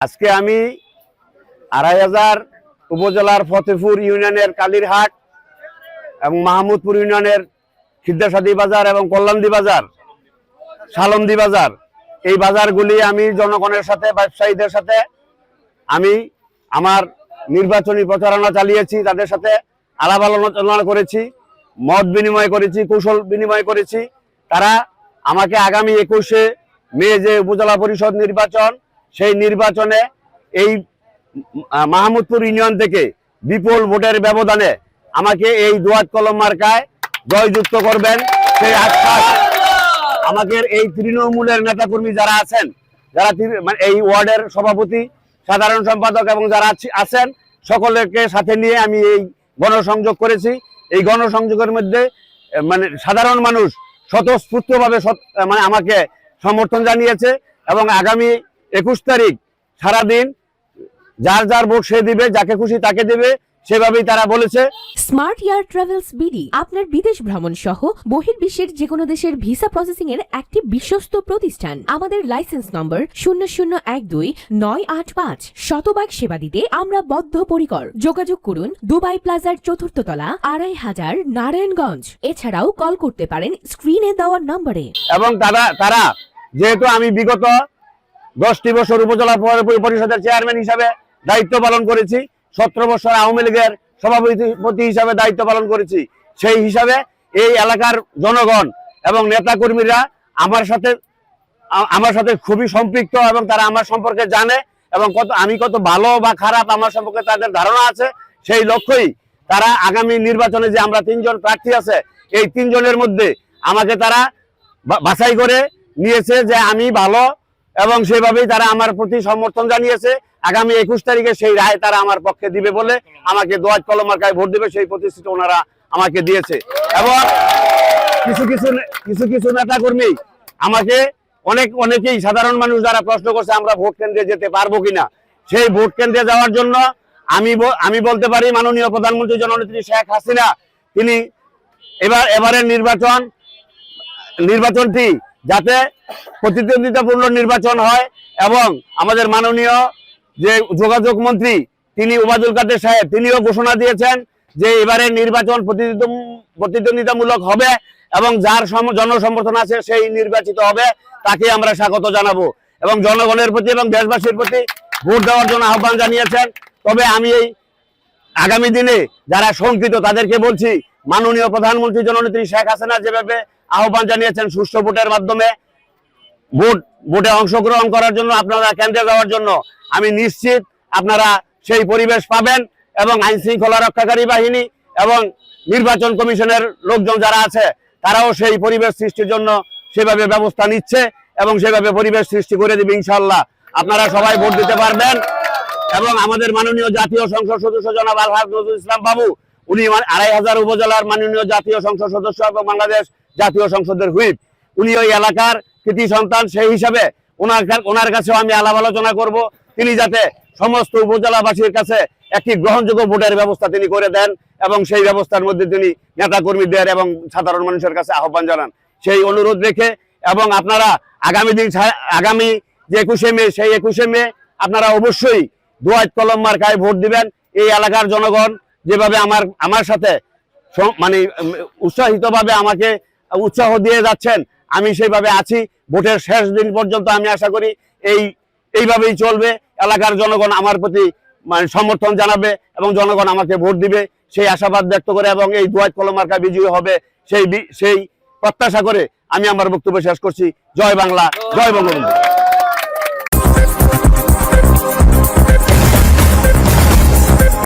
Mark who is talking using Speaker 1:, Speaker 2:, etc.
Speaker 1: আজকে আমি আড়াই হাজার উপজেলার ফতেপুর ইউনিয়নের কালীরহাট এবং মাহমুদপুর ইউনিয়নের খিদ্দাসাদি বাজার এবং কল্যাণদি বাজার সালন্দি বাজার, এই বাজারগুলি আমি জনগণের সাথে, ব্যবসায়ীদের সাথে আমি আমার নির্বাচনী প্রচারণা চালিয়েছি, তাদের সাথে আলাপ আলোচনা করেছি, মত বিনিময় করেছি, কৌশল বিনিময় করেছি। তারা আমাকে আগামী একুশে মে যে উপজেলা পরিষদ নির্বাচন সেই নির্বাচনে এই মাহমুদপুর ইউনিয়ন থেকে বিপুল ভোটের ব্যবধানে আমাকে এই দুয়াত কলম মার্কায় জয়যুক্ত করবেন। সেই আশ্বাস আমাকে এই তৃণমূলের নেতাকর্মী যারা আছেন, যারা মানে এই ওয়ার্ডের সভাপতি, সাধারণ সম্পাদক এবং যারা আছেন, সকলকে সাথে নিয়ে আমি এই গণসংযোগ করেছি। এই গণসংযোগের মধ্যে মানে সাধারণ মানুষ স্বতঃস্ফূর্তভাবে মানে আমাকে সমর্থন জানিয়েছে এবং আগামী একুশ তারিখ সারাদিন যার যার ভোট সে দিবে যাকে খুশি তাকে দিবে সেভাবেই তারা বলেছে।
Speaker 2: স্মার্ট ইয়ার ট্রাভেলস বিডি আপনার বিদেশ ভ্রমণ সহ বহির্বিশ্বের যে কোনো দেশের ভিসা প্রসেসিং এর একটি বিশ্বস্ত প্রতিষ্ঠান। আমাদের লাইসেন্স নম্বর শূন্য শূন্য এক দুই নয় আট পাঁচ। শতভাগ সেবা দিতে আমরা বদ্ধপরিকর। যোগাযোগ করুন দুবাই প্লাজার চতুর্থ তলা আড়াই হাজার নারায়ণগঞ্জ। এছাড়াও কল করতে পারেন স্ক্রিনে দেওয়া নম্বরে।
Speaker 1: এবং তারা তারা যেহেতু আমি বিগত দশটি বছর উপজেলা পরিষদের চেয়ারম্যান হিসাবে দায়িত্ব পালন করেছি। সতেরো বছর আওয়ামী লীগের সভাপতি হিসাবে দায়িত্ব পালন করেছি। সেই হিসাবে এই এলাকার জনগণ এবং নেতাকর্মীরা আমার সাথে আমার সাথে খুবই সম্পৃক্ত এবং তারা আমার সম্পর্কে জানে এবং কত, আমি কত ভালো বা খারাপ আমার সম্পর্কে তাদের ধারণা আছে। সেই লক্ষ্যই তারা আগামী নির্বাচনে যে আমরা তিনজন প্রার্থী আছে, এই তিনজনের মধ্যে আমাকে তারা বাছাই করে নিয়েছে যে আমি ভালো এবং সেভাবেই তারা আমার প্রতি সমর্থন জানিয়েছে। আগামী একুশ তারিখে সেই রায় তারা আমার পক্ষে দিবে বলে আমাকে দোয়াজ কলমার্কায় ভোট দিবে, সেই প্রতিশ্রুতি ওনারা আমাকে দিয়েছে। এবং কিছু কিছু কিছু কিছু নেতা কর্মী আমাকে অনেক, অনেকেই সাধারণ মানুষ যারা প্রশ্ন করছে, আমরা ভোট কেন্দ্রে যেতে পারব কিনা? সেই ভোট কেন্দ্রে যাওয়ার জন্য আমি আমি বলতে পারি, মাননীয় প্রধানমন্ত্রী জননেত্রী শেখ হাসিনা, তিনি এবার, এবারের নির্বাচন, নির্বাচনটি যাতে প্রতিদ্বন্দ্বিতাপূর্ণ নির্বাচন হয় এবং আমাদের মাননীয় যে যোগাযোগ মন্ত্রী, তিনি ওবায়দুল কাদের সাহেব, তিনিও ঘোষণা দিয়েছেন যে এবারে নির্বাচন প্রতিদ্বন্দ্বিতামূলক হবে এবং যার জনসমর্থন আছে সেই নির্বাচিত হবে, তাকে আমরা স্বাগত জানাব। এবং জনগণের প্রতি এবং দেশবাসীর প্রতি ভোট দেওয়ার জন্য আহ্বান জানিয়েছেন। তবে আমি এই আগামী দিনে যারা শঙ্কিত, তাদেরকে বলছি, মাননীয় প্রধানমন্ত্রী জননেত্রী শেখ হাসিনা যেভাবে আহ্বান জানিয়েছেন সুষ্ঠু ভোটের মাধ্যমে। ভোট, ভোটে অংশগ্রহণ করার জন্য আপনারা কেন্দ্রে যাওয়ার জন্য আমি নিশ্চিত আপনারা সেই পরিবেশ পাবেন এবং আইন শৃঙ্খলা রক্ষাকারী বাহিনী এবং নির্বাচন কমিশনের লোকজন যারা আছে, তারাও সেই পরিবেশ সৃষ্টির জন্য সেভাবে ব্যবস্থা নিচ্ছে এবং সেভাবে পরিবেশ সৃষ্টি করে দিবে ইনশাল্লাহ আপনারা সবাই ভোট দিতে পারবেন এবং আমাদের মাননীয় জাতীয় সংসদ সদস্য জনাব আলহাজ নজরুল ইসলাম বাবু, উনি আড়াই হাজার উপজেলার মাননীয় জাতীয় সংসদ সদস্য এবং বাংলাদেশ জাতীয় সংসদের হুইপ। উনি ওই এলাকার কৃতি সন্তান, সেই হিসাবে ওনার ওনার কাছেও আমি আলাপ আলোচনা করব। তিনি যাতে সমস্ত উপজেলাবাসীর কাছে একটি গ্রহণযোগ্য ভোটের ব্যবস্থা তিনি করে দেন এবং সেই ব্যবস্থার মধ্যে তিনি নেতা কর্মীদের এবং সাধারণ মানুষের কাছে আহ্বান জানান। সেই অনুরোধ রেখে এবং আপনারা আগামী দিন আগামী যে একুশে মে, সেই একুশে মে আপনারা অবশ্যই দুয়াত কলম মার্কায় ভোট দিবেন। এই এলাকার জনগণ যেভাবে আমার আমার সাথে মানে উৎসাহিত ভাবে আমাকে উৎসাহ দিয়ে যাচ্ছেন। আমি সেইভাবে আছি। ভোটের শেষ দিন পর্যন্ত আমি আশা করি এই, এইভাবেই চলবে। এলাকার জনগণ আমার প্রতি মানে সমর্থন জানাবে এবং জনগণ আমাকে ভোট দিবে। সেই আশাবাদ ব্যক্ত করে এবং এই দুয়াত কলমার্কা বিজয়ী হবে সেই সেই প্রত্যাশা করে আমি আমার বক্তব্য শেষ করছি। জয় বাংলা, জয় বঙ্গবন্ধু।